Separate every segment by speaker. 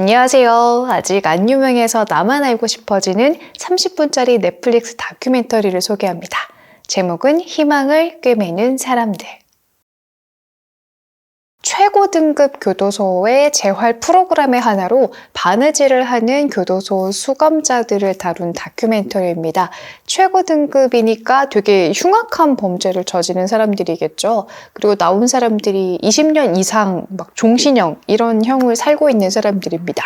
Speaker 1: 안녕하세요. 아직 안 유명해서 나만 알고 싶어지는 30분짜리 넷플릭스 다큐멘터리를 소개합니다. 제목은 희망을 꿰매는 사람들. 최고 등급 교도소의 재활 프로그램의 하나로 바느질을 하는 교도소 수감자들을 다룬 다큐멘터리입니다. 최고 등급이니까 되게 흉악한 범죄를 저지른 사람들이겠죠. 그리고 나온 사람들이 20년 이상 막 종신형 이런 형을 살고 있는 사람들입니다.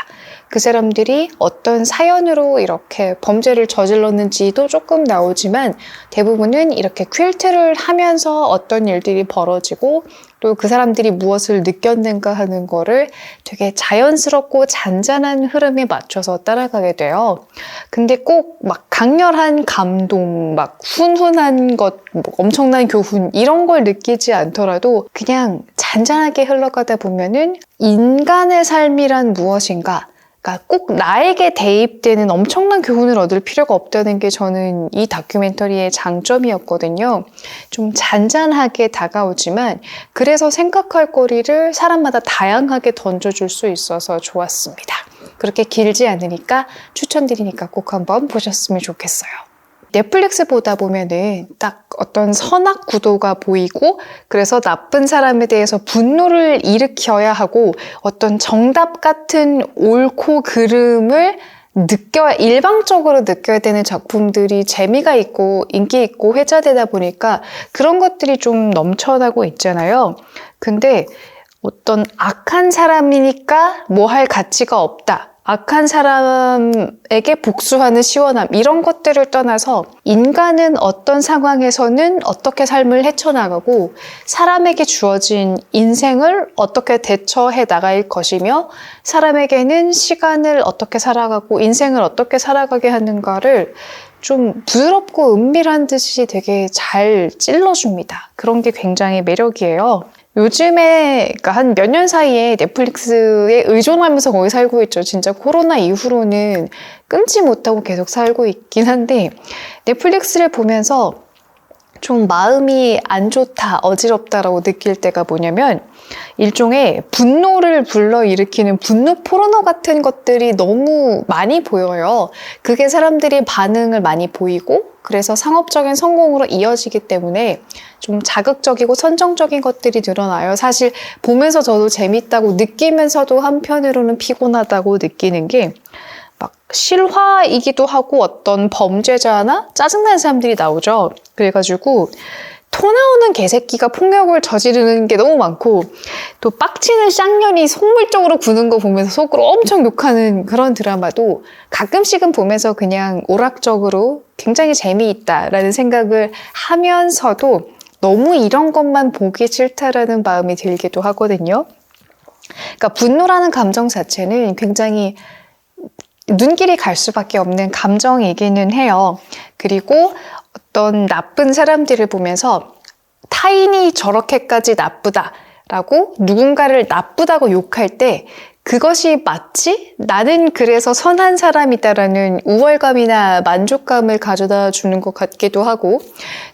Speaker 1: 그 사람들이 어떤 사연으로 이렇게 범죄를 저질렀는지도 조금 나오지만 대부분은 이렇게 퀼트를 하면서 어떤 일들이 벌어지고 또 그 사람들이 무엇을 느꼈는가 하는 거를 되게 자연스럽고 잔잔한 흐름에 맞춰서 따라가게 돼요. 근데 꼭 막 강렬한 감동, 막 훈훈한 것, 뭐 엄청난 교훈 이런 걸 느끼지 않더라도 그냥 잔잔하게 흘러가다 보면은 인간의 삶이란 무엇인가 그러니까 꼭 나에게 대입되는 엄청난 교훈을 얻을 필요가 없다는 게 저는 이 다큐멘터리의 장점이었거든요. 좀 잔잔하게 다가오지만 그래서 생각할 거리를 사람마다 다양하게 던져줄 수 있어서 좋았습니다. 그렇게 길지 않으니까 추천드리니까 꼭 한번 보셨으면 좋겠어요. 넷플릭스 보다 보면은 딱 어떤 선악 구도가 보이고 그래서 나쁜 사람에 대해서 분노를 일으켜야 하고 어떤 정답 같은 옳고 그름을 느껴야 일방적으로 느껴야 되는 작품들이 재미가 있고 인기 있고 회자되다 보니까 그런 것들이 좀 넘쳐나고 있잖아요. 근데 어떤 악한 사람이니까 뭐 할 가치가 없다. 악한 사람에게 복수하는 시원함 이런 것들을 떠나서 인간은 어떤 상황에서는 어떻게 삶을 헤쳐나가고 사람에게 주어진 인생을 어떻게 대처해 나갈 것이며 사람에게는 시간을 어떻게 살아가고 인생을 어떻게 살아가게 하는가를 좀 부드럽고 은밀한 듯이 되게 잘 찔러줍니다. 그런 게 굉장히 매력이에요. 요즘에 그러니까 한 몇 년 사이에 넷플릭스에 의존하면서 거의 살고 있죠. 진짜 코로나 이후로는 끊지 못하고 계속 살고 있긴 한데 넷플릭스를 보면서 좀 마음이 안 좋다, 어지럽다라고 느낄 때가 뭐냐면 일종의 분노를 불러일으키는 분노 포르노 같은 것들이 너무 많이 보여요. 그게 사람들이 반응을 많이 보이고 그래서 상업적인 성공으로 이어지기 때문에 좀 자극적이고 선정적인 것들이 드러나요. 사실 보면서 저도 재밌다고 느끼면서도 한편으로는 피곤하다고 느끼는 게 막 실화이기도 하고 어떤 범죄자나 짜증나는 사람들이 나오죠. 그래가지고 토 나오는 개새끼가 폭력을 저지르는 게 너무 많고 또 빡치는 쌍년이 속물적으로 구는 거 보면서 속으로 엄청 욕하는 그런 드라마도 가끔씩은 보면서 그냥 오락적으로 굉장히 재미있다라는 생각을 하면서도 너무 이런 것만 보기 싫다라는 마음이 들기도 하거든요. 그러니까 분노라는 감정 자체는 굉장히 눈길이 갈 수밖에 없는 감정이기는 해요. 그리고 어떤 나쁜 사람들을 보면서 타인이 저렇게까지 나쁘다라고 누군가를 나쁘다고 욕할 때 그것이 마치 나는 그래서 선한 사람이다라는 우월감이나 만족감을 가져다 주는 것 같기도 하고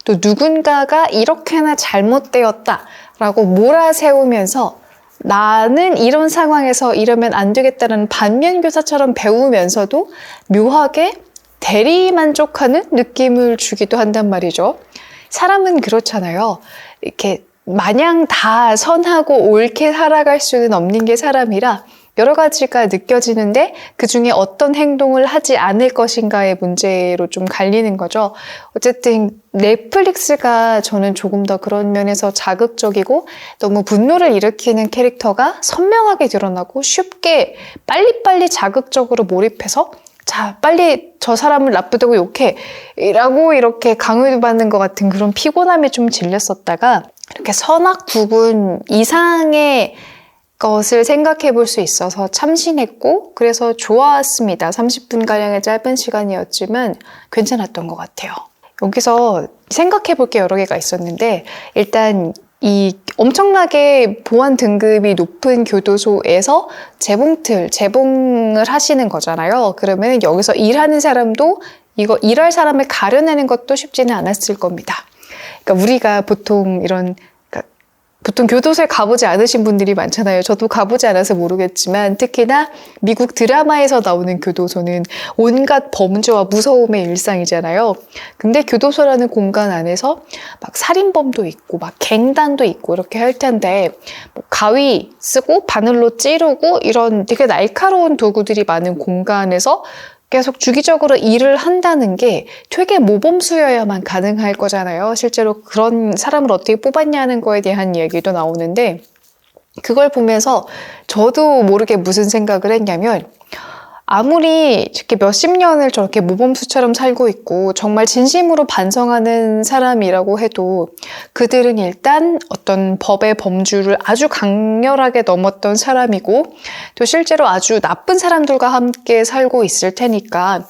Speaker 1: 또 누군가가 이렇게나 잘못되었다라고 몰아세우면서 나는 이런 상황에서 이러면 안 되겠다는 반면교사처럼 배우면서도 묘하게 대리 만족하는 느낌을 주기도 한단 말이죠. 사람은 그렇잖아요. 이렇게 마냥 다 선하고 옳게 살아갈 수는 없는 게 사람이라 여러 가지가 느껴지는데 그 중에 어떤 행동을 하지 않을 것인가의 문제로 좀 갈리는 거죠. 어쨌든 넷플릭스가 저는 조금 더 그런 면에서 자극적이고 너무 분노를 일으키는 캐릭터가 선명하게 드러나고 쉽게 빨리빨리 자극적으로 몰입해서 자, 빨리 저 사람을 나쁘다고 욕해. 라고 이렇게 강요받는 것 같은 그런 피곤함에 좀 질렸었다가 이렇게 선악 구분 이상의 것을 생각해 볼 수 있어서 참신했고 그래서 좋았습니다. 30분가량의 짧은 시간이었지만 괜찮았던 것 같아요. 여기서 생각해 볼 게 여러 개가 있었는데 일단 이 엄청나게 보안 등급이 높은 교도소에서 재봉틀, 재봉을 하시는 거잖아요. 그러면 여기서 일하는 사람도 이거 일할 사람을 가려내는 것도 쉽지는 않았을 겁니다. 그러니까 우리가 보통 이런 보통 교도소에 가보지 않으신 분들이 많잖아요. 저도 가보지 않아서 모르겠지만 특히나 미국 드라마에서 나오는 교도소는 온갖 범죄와 무서움의 일상이잖아요. 근데 교도소라는 공간 안에서 막 살인범도 있고 막 갱단도 있고 이렇게 할 텐데 뭐 가위 쓰고 바늘로 찌르고 이런 되게 날카로운 도구들이 많은 공간에서 계속 주기적으로 일을 한다는 게 되게 모범수여야만 가능할 거잖아요. 실제로 그런 사람을 어떻게 뽑았냐는 거에 대한 얘기도 나오는데 그걸 보면서 저도 모르게 무슨 생각을 했냐면 아무리 이렇게 몇십 년을 저렇게 모범수처럼 살고 있고 정말 진심으로 반성하는 사람이라고 해도 그들은 일단 어떤 법의 범주를 아주 강렬하게 넘었던 사람이고 또 실제로 아주 나쁜 사람들과 함께 살고 있을 테니까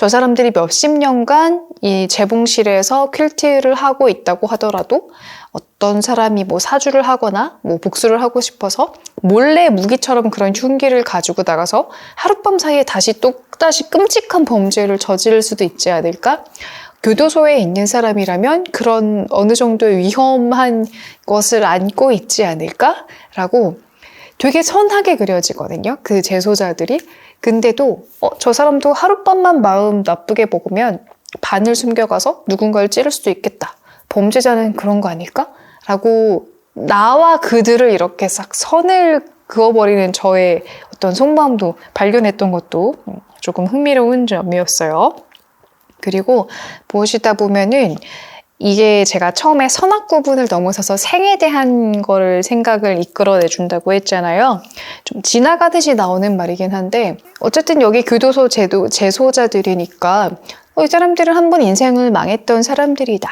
Speaker 1: 저 사람들이 몇십 년간 이 재봉실에서 퀼트를 하고 있다고 하더라도 어떤 사람이 뭐 사주를 하거나 뭐 복수를 하고 싶어서 몰래 무기처럼 그런 흉기를 가지고 나가서 하룻밤 사이에 다시 또 다시 끔찍한 범죄를 저지를 수도 있지 않을까? 교도소에 있는 사람이라면 그런 어느 정도의 위험한 것을 안고 있지 않을까? 라고 되게 선하게 그려지거든요. 그 재소자들이. 근데도 어, 저 사람도 하룻밤만 마음 나쁘게 먹으면 반을 숨겨가서 누군가를 찌를 수도 있겠다. 범죄자는 그런 거 아닐까? 라고 나와 그들을 이렇게 싹 선을 그어버리는 저의 어떤 속마음도 발견했던 것도 조금 흥미로운 점이었어요. 그리고 보시다 보면은 이게 제가 처음에 선악 구분을 넘어서서 생에 대한 거를 생각을 이끌어내 준다고 했잖아요. 좀 지나가듯이 나오는 말이긴 한데 어쨌든 여기 교도소 제도 재소자들이니까 어, 이 사람들은 한 번 인생을 망했던 사람들이다.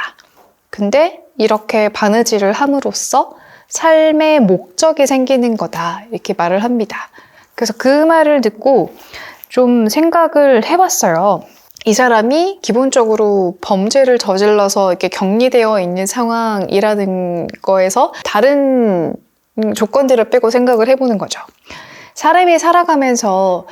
Speaker 1: 근데 이렇게 바느질을 함으로써 삶의 목적이 생기는 거다. 이렇게 말을 합니다. 그래서 그 말을 듣고 좀 생각을 해봤어요. 이 사람이 기본적으로 범죄를 저질러서 이렇게 격리되어 있는 상황이라는 거에서 다른 조건들을 빼고 생각을 해보는 거죠. 사람이 살아가면서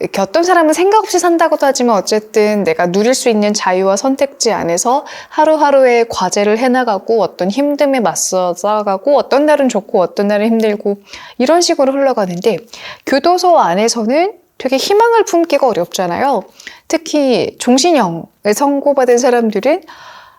Speaker 1: 이렇게 어떤 사람은 생각 없이 산다고도 하지만 어쨌든 내가 누릴 수 있는 자유와 선택지 안에서 하루하루의 과제를 해나가고 어떤 힘듦에 맞서 싸가고 어떤 날은 좋고 어떤 날은 힘들고 이런 식으로 흘러가는데 교도소 안에서는 되게 희망을 품기가 어렵잖아요. 특히 종신형을 선고받은 사람들은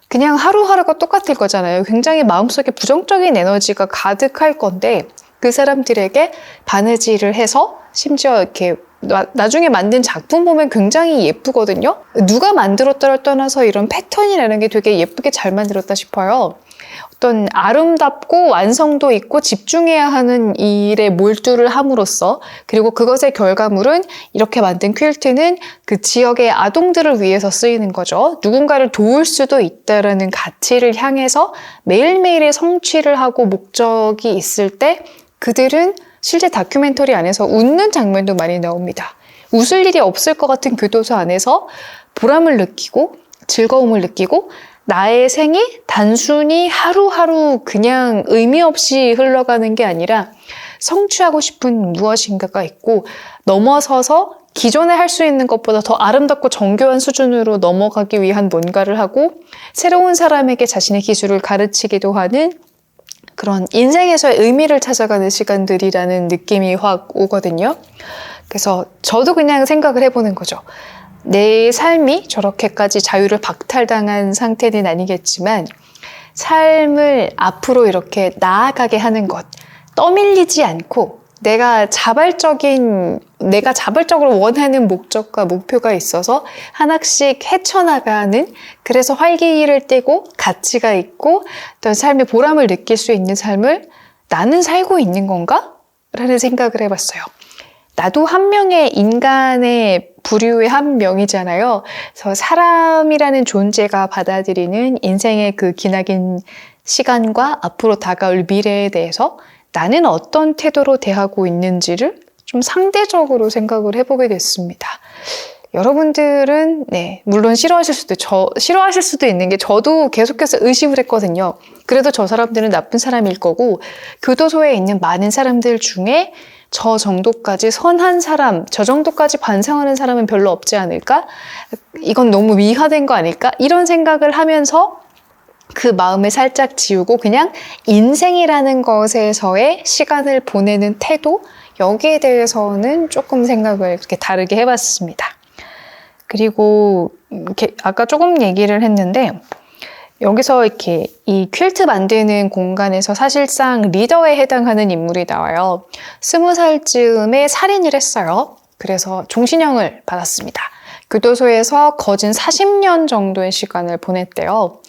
Speaker 1: 그냥 하루하루가 똑같을 거잖아요. 굉장히 마음속에 부정적인 에너지가 가득할 건데 그 사람들에게 바느질을 해서 심지어 이렇게 나, 중에 만든 작품 보면 굉장히 예쁘거든요. 누가 만들었다를 떠나서 이런 패턴이라는 게 되게 예쁘게 잘 만들었다 싶어요. 어떤 아름답고 완성도 있고 집중해야 하는 일에 몰두를 함으로써 그리고 그것의 결과물은 이렇게 만든 퀼트는 그 지역의 아동들을 위해서 쓰이는 거죠. 누군가를 도울 수도 있다라는 가치를 향해서 매일매일의 성취를 하고 목적이 있을 때 그들은 실제 다큐멘터리 안에서 웃는 장면도 많이 나옵니다. 웃을 일이 없을 것 같은 교도소 안에서 보람을 느끼고 즐거움을 느끼고 나의 생이 단순히 하루하루 그냥 의미 없이 흘러가는 게 아니라 성취하고 싶은 무엇인가가 있고 넘어서서 기존에 할 수 있는 것보다 더 아름답고 정교한 수준으로 넘어가기 위한 뭔가를 하고 새로운 사람에게 자신의 기술을 가르치기도 하는 그런 인생에서의 의미를 찾아가는 시간들이라는 느낌이 확 오거든요. 그래서 저도 그냥 생각을 해보는 거죠. 내 삶이 저렇게까지 자유를 박탈당한 상태는 아니겠지만 삶을 앞으로 이렇게 나아가게 하는 것, 떠밀리지 않고 내가 자발적인, 내가 자발적으로 원하는 목적과 목표가 있어서 하나씩 헤쳐나가는, 그래서 활기를 떼고 가치가 있고 어떤 삶의 보람을 느낄 수 있는 삶을 나는 살고 있는 건가? 라는 생각을 해봤어요. 나도 한 명의 인간의 부류의 한 명이잖아요. 그래서 사람이라는 존재가 받아들이는 인생의 그 기나긴 시간과 앞으로 다가올 미래에 대해서 나는 어떤 태도로 대하고 있는지를 좀 상대적으로 생각을 해보게 됐습니다. 여러분들은 네 물론 싫어하실 수도 저 싫어하실 수도 있는 게 저도 계속해서 의심을 했거든요. 그래도 저 사람들은 나쁜 사람일 거고 교도소에 있는 많은 사람들 중에 저 정도까지 선한 사람, 저 정도까지 반성하는 사람은 별로 없지 않을까? 이건 너무 미화된 거 아닐까? 이런 생각을 하면서 그 마음을 살짝 지우고 그냥 인생이라는 것에서의 시간을 보내는 태도 여기에 대해서는 조금 생각을 이렇게 다르게 해봤습니다. 그리고 아까 조금 얘기를 했는데 여기서 이렇게 이 퀼트 만드는 공간에서 사실상 리더에 해당하는 인물이 나와요. 스무 살쯤에 살인을 했어요. 그래서 종신형을 받았습니다. 교도소에서 거진 40년 정도의 시간을 보냈대요.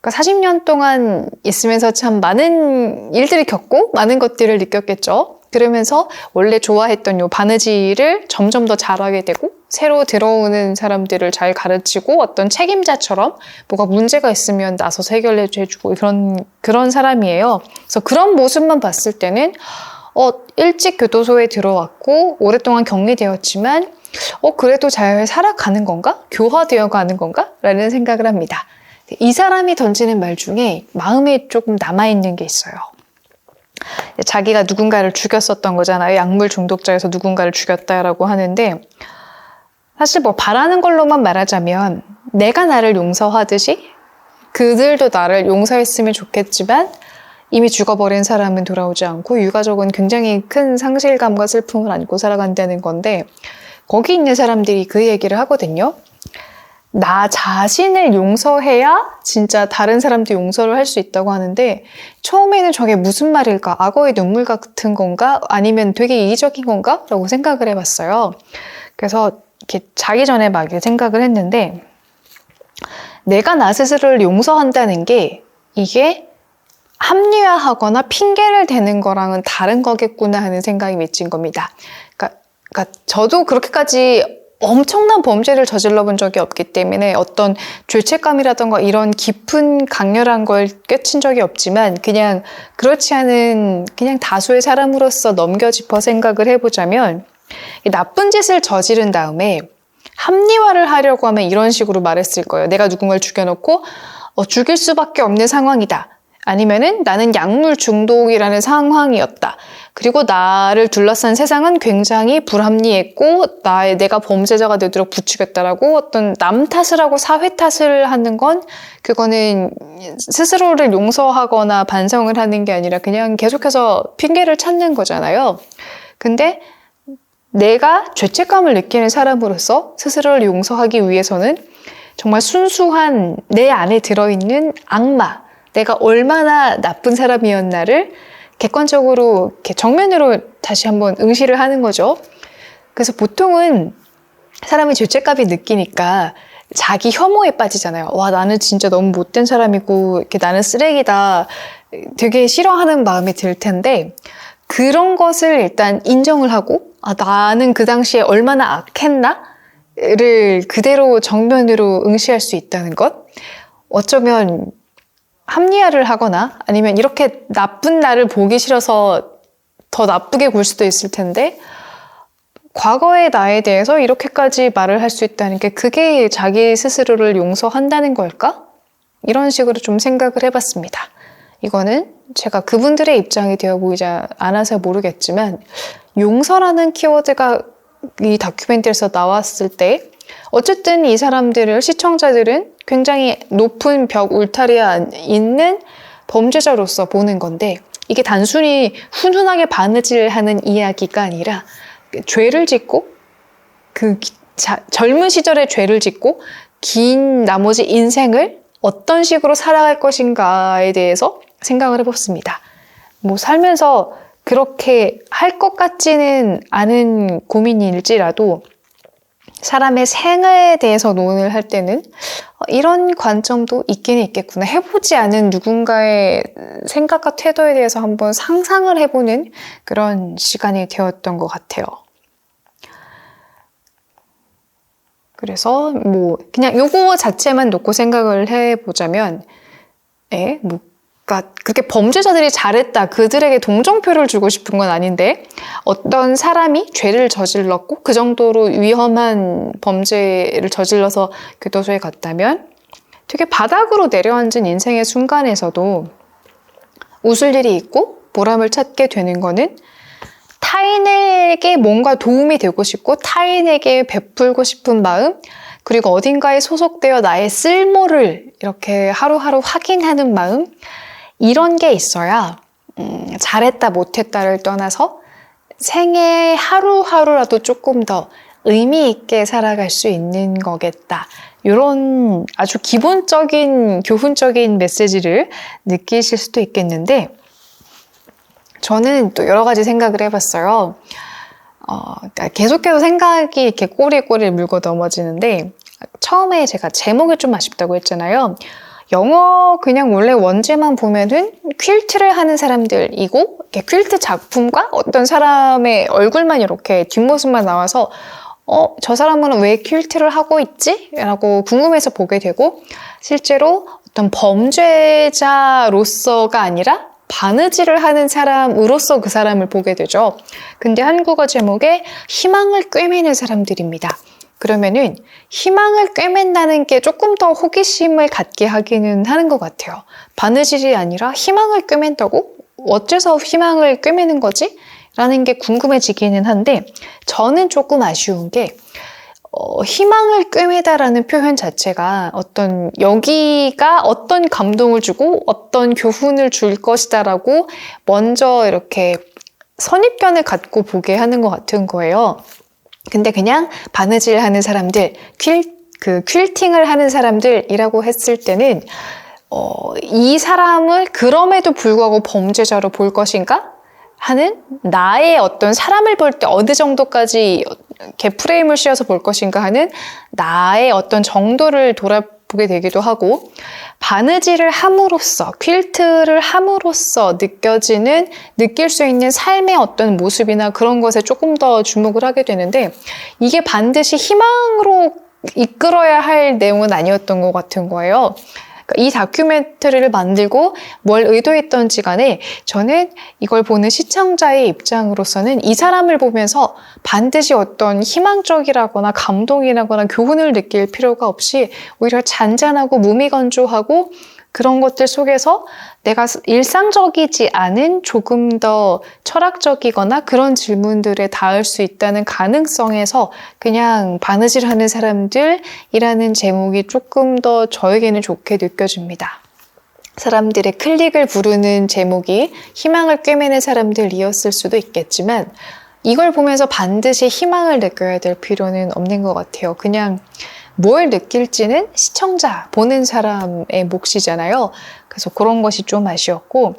Speaker 1: 그러니까 40년 동안 있으면서 참 많은 일들을 겪고 많은 것들을 느꼈겠죠. 그러면서 원래 좋아했던 요 바느질을 점점 더 잘하게 되고 새로 들어오는 사람들을 잘 가르치고 어떤 책임자처럼 뭐가 문제가 있으면 나서서 해결해 주고 그런 그런 사람이에요. 그래서 그런 모습만 봤을 때는 어 일찍 교도소에 들어왔고 오랫동안 격리되었지만 어 그래도 잘 살아가는 건가? 교화되어 가는 건가? 라는 생각을 합니다. 이 사람이 던지는 말 중에 마음에 조금 남아 있는 게 있어요. 자기가 누군가를 죽였었던 거잖아요. 약물 중독자에서 누군가를 죽였다라고 하는데, 사실 뭐 바라는 걸로만 말하자면, 내가 나를 용서하듯이 그들도 나를 용서했으면 좋겠지만, 이미 죽어버린 사람은 돌아오지 않고, 유가족은 굉장히 큰 상실감과 슬픔을 안고 살아간다는 건데, 거기 있는 사람들이 그 얘기를 하거든요. 나 자신을 용서해야 진짜 다른 사람도 용서를 할 수 있다고 하는데 처음에는 저게 무슨 말일까? 악어의 눈물 같은 건가? 아니면 되게 이기적인 건가? 라고 생각을 해봤어요. 그래서 이렇게 자기 전에 막 생각을 했는데 내가 나 스스로를 용서한다는 게 이게 합리화하거나 핑계를 대는 거랑은 다른 거겠구나 하는 생각이 미친 겁니다. 그러니까, 그러니까 저도 그렇게까지 엄청난 범죄를 저질러 본 적이 없기 때문에 어떤 죄책감이라던가 이런 깊은 강렬한 걸 꿰친 적이 없지만 그냥 그렇지 않은 그냥 다수의 사람으로서 넘겨짚어 생각을 해보자면 나쁜 짓을 저지른 다음에 합리화를 하려고 하면 이런 식으로 말했을 거예요. 내가 누군가를 죽여놓고 어, 죽일 수밖에 없는 상황이다. 아니면은 나는 약물 중독이라는 상황이었다. 그리고 나를 둘러싼 세상은 굉장히 불합리했고 나의 내가 범죄자가 되도록 부추겼다라고 어떤 남 탓을 하고 사회 탓을 하는 건 그거는 스스로를 용서하거나 반성을 하는 게 아니라 그냥 계속해서 핑계를 찾는 거잖아요. 근데 내가 죄책감을 느끼는 사람으로서 스스로를 용서하기 위해서는 정말 순수한 내 안에 들어있는 악마, 내가 얼마나 나쁜 사람이었나를 객관적으로 이렇게 정면으로 다시 한번 응시를 하는 거죠. 그래서 보통은 사람이 죄책감이 느끼니까 자기 혐오에 빠지잖아요. 와, 나는 진짜 너무 못된 사람이고, 이렇게 나는 쓰레기다. 되게 싫어하는 마음이 들 텐데, 그런 것을 일단 인정을 하고, 아, 나는 그 당시에 얼마나 악했나? 를 그대로 정면으로 응시할 수 있다는 것? 어쩌면 합리화를 하거나 아니면 이렇게 나쁜 나를 보기 싫어서 더 나쁘게 굴 수도 있을 텐데 과거의 나에 대해서 이렇게까지 말을 할 수 있다는 게 그게 자기 스스로를 용서한다는 걸까? 이런 식으로 좀 생각을 해봤습니다. 이거는 제가 그분들의 입장이 되어 보이지 않아서 모르겠지만 용서라는 키워드가 이 다큐멘터리에서 나왔을 때 어쨌든 이 사람들을 시청자들은 굉장히 높은 벽 울타리에 있는 범죄자로서 보는 건데 이게 단순히 훈훈하게 바느질하는 이야기가 아니라 죄를 짓고 그 자, 젊은 시절에 죄를 짓고 긴 나머지 인생을 어떤 식으로 살아갈 것인가에 대해서 생각을 해봤습니다. 뭐 살면서 그렇게 할 것 같지는 않은 고민일지라도 사람의 생에 대해서 논을 할 때는 어, 이런 관점도 있기는 있겠구나. 해보지 않은 누군가의 생각과 태도에 대해서 한번 상상을 해보는 그런 시간이 되었던 것 같아요. 그래서 뭐 그냥 요거 자체만 놓고 생각을 해보자면, 에, 뭐 그러니까 그렇게 범죄자들이 잘했다, 그들에게 동정표를 주고 싶은 건 아닌데 어떤 사람이 죄를 저질렀고 그 정도로 위험한 범죄를 저질러서 교도소에 갔다면 되게 바닥으로 내려앉은 인생의 순간에서도 웃을 일이 있고 보람을 찾게 되는 거는 타인에게 뭔가 도움이 되고 싶고 타인에게 베풀고 싶은 마음 그리고 어딘가에 소속되어 나의 쓸모를 이렇게 하루하루 확인하는 마음, 이런 게 있어야, 음, 잘했다, 못했다를 떠나서 생애 하루하루라도 조금 더 의미 있게 살아갈 수 있는 거겠다. 이런 아주 기본적인 교훈적인 메시지를 느끼실 수도 있겠는데, 저는 또 여러 가지 생각을 해봤어요. 어, 그러니까 계속해서 생각이 이렇게 꼬리꼬리를 물고 넘어지는데, 처음에 제가 제목이 좀 아쉽다고 했잖아요. 영어 그냥 원래 원제만 보면은 퀼트를 하는 사람들이고, 이렇게 퀼트 작품과 어떤 사람의 얼굴만 이렇게 뒷모습만 나와서, 어, 저 사람은 왜 퀼트를 하고 있지? 라고 궁금해서 보게 되고, 실제로 어떤 범죄자로서가 아니라 바느질을 하는 사람으로서 그 사람을 보게 되죠. 근데 한국어 제목에 희망을 꿰매는 사람들입니다. 그러면은 희망을 꿰맨다는 게 조금 더 호기심을 갖게 하기는 하는 것 같아요. 바느질이 아니라 희망을 꿰맨다고? 어째서 희망을 꿰매는 거지? 라는 게 궁금해지기는 한데 저는 조금 아쉬운 게 어, 희망을 꿰매다라는 표현 자체가 어떤 여기가 어떤 감동을 주고 어떤 교훈을 줄 것이다라고 먼저 이렇게 선입견을 갖고 보게 하는 것 같은 거예요. 근데 그냥 바느질 하는 사람들, 퀼, 그 퀼팅을 하는 사람들이라고 했을 때는 어, 이 사람을 그럼에도 불구하고 범죄자로 볼 것인가? 하는 나의 어떤 사람을 볼 때 어느 정도까지 이렇게 프레임을 씌워서 볼 것인가 하는 나의 어떤 정도를 돌아 보게 되기도 하고 바느질을 함으로써 퀼트를 함으로써 느껴지는 느낄 수 있는 삶의 어떤 모습이나 그런 것에 조금 더 주목을 하게 되는데 이게 반드시 희망으로 이끌어야 할 내용은 아니었던 것 같은 거예요. 그러니까 이 다큐멘터리를 만들고 뭘 의도했던지 간에 저는 이걸 보는 시청자의 입장으로서는 이 사람을 보면서 반드시 어떤 희망적이라거나 감동이라거나 교훈을 느낄 필요가 없이 오히려 잔잔하고 무미건조하고 그런 것들 속에서 내가 일상적이지 않은 조금 더 철학적이거나 그런 질문들에 닿을 수 있다는 가능성에서 그냥 바느질 하는 사람들이라는 제목이 조금 더 저에게는 좋게 느껴집니다. 사람들의 클릭을 부르는 제목이 희망을 꿰매는 사람들이었을 수도 있겠지만 이걸 보면서 반드시 희망을 느껴야 될 필요는 없는 것 같아요. 그냥 뭘 느낄지는 시청자, 보는 사람의 몫이잖아요. 그래서 그런 것이 좀 아쉬웠고,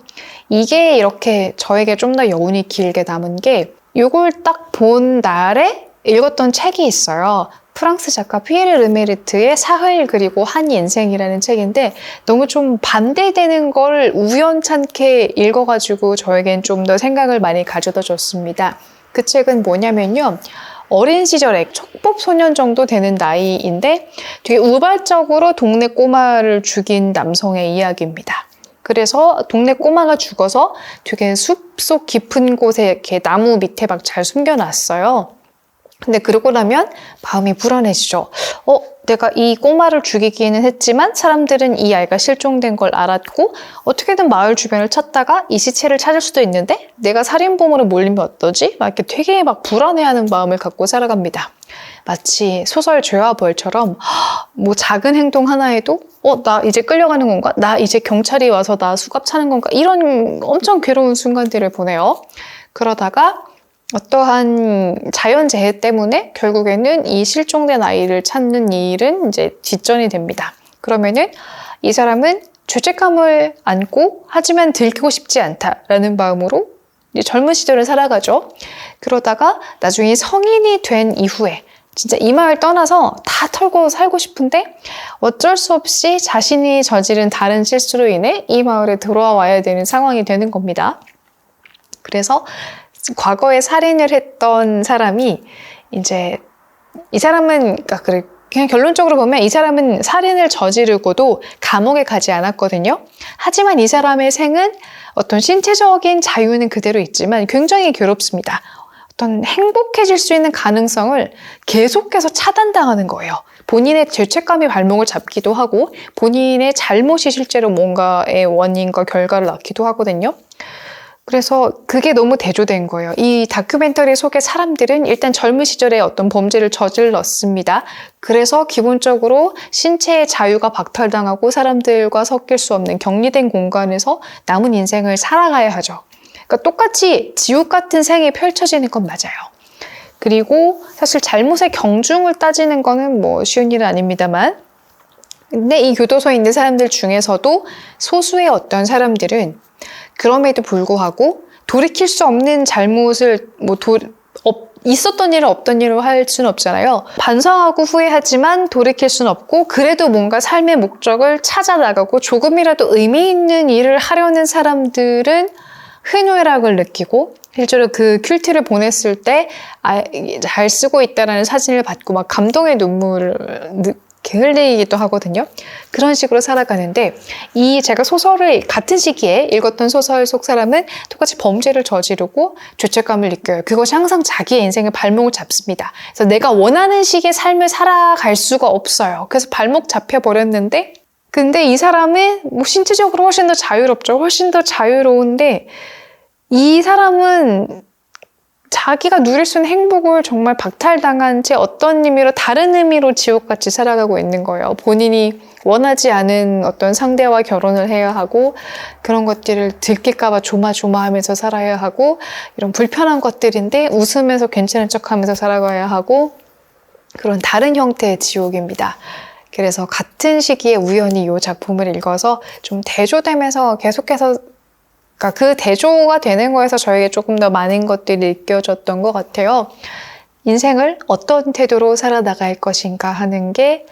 Speaker 1: 이게 이렇게 저에게 좀 더 여운이 길게 남은 게, 이걸 딱 본 날에 읽었던 책이 있어요. 프랑스 작가 피에르 르메르트의 사흘 그리고 한 인생이라는 책인데 너무 좀 반대되는 걸 우연찮게 읽어가지고 저에겐 좀 더 생각을 많이 가져다 줬습니다. 그 책은 뭐냐면요. 어린 시절에 촉법 소년 정도 되는 나이인데 되게 우발적으로 동네 꼬마를 죽인 남성의 이야기입니다. 그래서 동네 꼬마가 죽어서 되게 숲속 깊은 곳에 이렇게 나무 밑에 막 잘 숨겨놨어요. 근데 그러고 나면 마음이 불안해지죠. 어, 내가 이 꼬마를 죽이기는 했지만 사람들은 이 아이가 실종된 걸 알았고 어떻게든 마을 주변을 찾다가 이 시체를 찾을 수도 있는데 내가 살인범으로 몰리면 어떠지? 막 이렇게 되게 막 불안해하는 마음을 갖고 살아갑니다. 마치 소설 죄와 벌처럼 뭐 작은 행동 하나에도 어, 나 이제 끌려가는 건가? 나 이제 경찰이 와서 나 수갑 차는 건가? 이런 엄청 괴로운 순간들을 보내요. 그러다가 어떠한 자연재해 때문에 결국에는 이 실종된 아이를 찾는 일은 이제 뒷전이 됩니다. 그러면은 이 사람은 죄책감을 안고 하지만 들키고 싶지 않다라는 마음으로 젊은 시절을 살아가죠. 그러다가 나중에 성인이 된 이후에 진짜 이 마을 떠나서 다 털고 살고 싶은데 어쩔 수 없이 자신이 저지른 다른 실수로 인해 이 마을에 들어와야 되는 상황이 되는 겁니다. 그래서 과거에 살인을 했던 사람이 이제 이 사람은 그러니까 그냥 결론적으로 보면 이 사람은 살인을 저지르고도 감옥에 가지 않았거든요. 하지만 이 사람의 생은 어떤 신체적인 자유는 그대로 있지만 굉장히 괴롭습니다. 어떤 행복해질 수 있는 가능성을 계속해서 차단당하는 거예요. 본인의 죄책감이 발목을 잡기도 하고 본인의 잘못이 실제로 뭔가의 원인과 결과를 낳기도 하거든요. 그래서 그게 너무 대조된 거예요. 이 다큐멘터리 속의 사람들은 일단 젊은 시절에 어떤 범죄를 저질렀습니다. 그래서 기본적으로 신체의 자유가 박탈당하고 사람들과 섞일 수 없는 격리된 공간에서 남은 인생을 살아가야 하죠. 그러니까 똑같이 지옥 같은 생이 펼쳐지는 건 맞아요. 그리고 사실 잘못의 경중을 따지는 거는 뭐 쉬운 일은 아닙니다만 근데 이 교도소에 있는 사람들 중에서도 소수의 어떤 사람들은 그럼에도 불구하고 돌이킬 수 없는 잘못을 뭐 도, 없, 있었던 일을 없던 일로 할 수는 없잖아요. 반성하고 후회하지만 돌이킬 수는 없고 그래도 뭔가 삶의 목적을 찾아 나가고 조금이라도 의미 있는 일을 하려는 사람들은 흔쾌락을 느끼고 실제로 그 큐티를 보냈을 때 잘 쓰고 있다라는 사진을 받고 막 감동의 눈물을 게 흘리기도 하거든요. 그런 식으로 살아가는데 이 제가 소설을 같은 시기에 읽었던 소설 속 사람은 똑같이 범죄를 저지르고 죄책감을 느껴요. 그것이 항상 자기의 인생의 발목을 잡습니다. 그래서 내가 원하는 식의 삶을 살아갈 수가 없어요. 그래서 발목 잡혀 버렸는데 근데 이 사람은 뭐 신체적으로 훨씬 더 자유롭죠. 훨씬 더 자유로운데 이 사람은 자기가 누릴 수 있는 행복을 정말 박탈당한 채 어떤 의미로 다른 의미로 지옥같이 살아가고 있는 거예요. 본인이 원하지 않은 어떤 상대와 결혼을 해야 하고 그런 것들을 들킬까봐 조마조마하면서 살아야 하고 이런 불편한 것들인데 웃으면서 괜찮은 척하면서 살아가야 하고 그런 다른 형태의 지옥입니다. 그래서 같은 시기에 우연히 이 작품을 읽어서 좀 대조되면서 계속해서 그러니까 그 대조가 되는 거에서 저에게 조금 더 많은 것들이 느껴졌던 것 같아요. 인생을 어떤 태도로 살아나갈 것인가 하는 게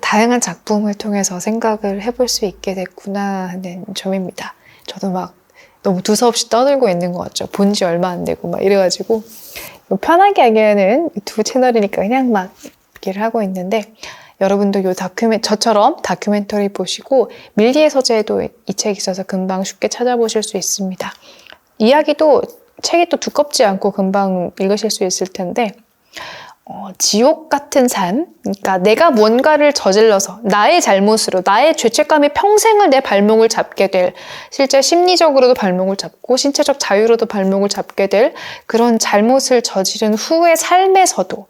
Speaker 1: 다양한 작품을 통해서 생각을 해볼 수 있게 됐구나 하는 점입니다. 저도 막 너무 두서없이 떠들고 있는 것 같죠. 본 지 얼마 안 되고 막 이래가지고 뭐 편하게 하기에는 두 채널이니까 그냥 막 얘기를 하고 있는데 여러분도 요 다큐멘 저처럼 다큐멘터리 보시고 밀리의 서재에도 이책 있어서 금방 쉽게 찾아보실 수 있습니다. 이야기도 책이 또 두껍지 않고 금방 읽으실 수 있을 텐데 어, 지옥 같은 삶, 그러니까 내가 뭔가를 저질러서 나의 잘못으로 나의 죄책감이 평생을 내 발목을 잡게 될 실제 심리적으로도 발목을 잡고 신체적 자유로도 발목을 잡게 될 그런 잘못을 저지른 후의 삶에서도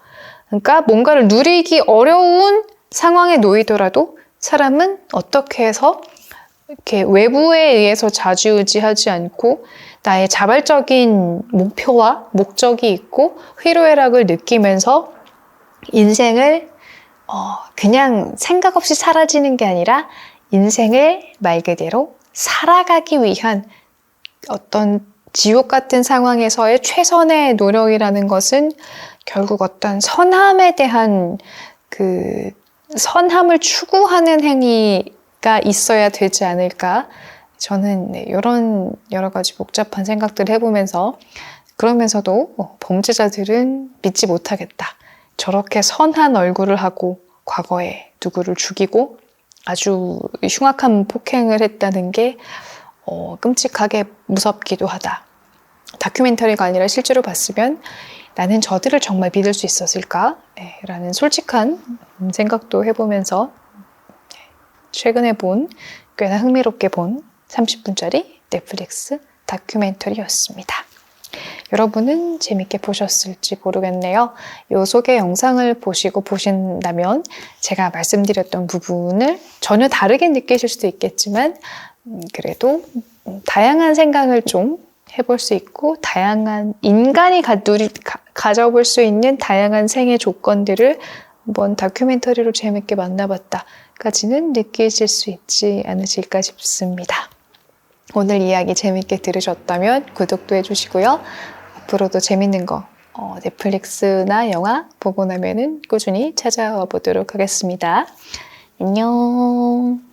Speaker 1: 그러니까 뭔가를 누리기 어려운 상황에 놓이더라도 사람은 어떻게 해서 이렇게 외부에 의해서 좌지우지하지 않고 나의 자발적인 목표와 목적이 있고 희로애락을 느끼면서 인생을 어, 그냥 생각 없이 사라지는 게 아니라 인생을 말 그대로 살아가기 위한 어떤 지옥 같은 상황에서의 최선의 노력이라는 것은 결국 어떤 선함에 대한 그 선함을 추구하는 행위가 있어야 되지 않을까. 저는 네, 이런 여러 가지 복잡한 생각들을 해보면서 그러면서도 어, 범죄자들은 믿지 못하겠다. 저렇게 선한 얼굴을 하고 과거에 누구를 죽이고 아주 흉악한 폭행을 했다는 게 어, 끔찍하게 무섭기도 하다. 다큐멘터리가 아니라 실제로 봤으면 나는 저들을 정말 믿을 수 있었을까? 네, 라는 솔직한 생각도 해보면서 최근에 본 꽤나 흥미롭게 본 30분짜리 넷플릭스 다큐멘터리였습니다. 여러분은 재밌게 보셨을지 모르겠네요. 이 소개 영상을 보시고 보신다면 제가 말씀드렸던 부분을 전혀 다르게 느끼실 수도 있겠지만 음, 그래도 다양한 생각을 좀 해볼 수 있고 다양한 인간이 가, 누리, 가, 가져볼 수 있는 다양한 생애 조건들을 한번 다큐멘터리로 재밌게 만나봤다까지는 느끼실 수 있지 않으실까 싶습니다. 오늘 이야기 재밌게 들으셨다면 구독도 해주시고요. 앞으로도 재밌는 거 어, 넷플릭스나 영화 보고 나면은 꾸준히 찾아와 보도록 하겠습니다. 안녕.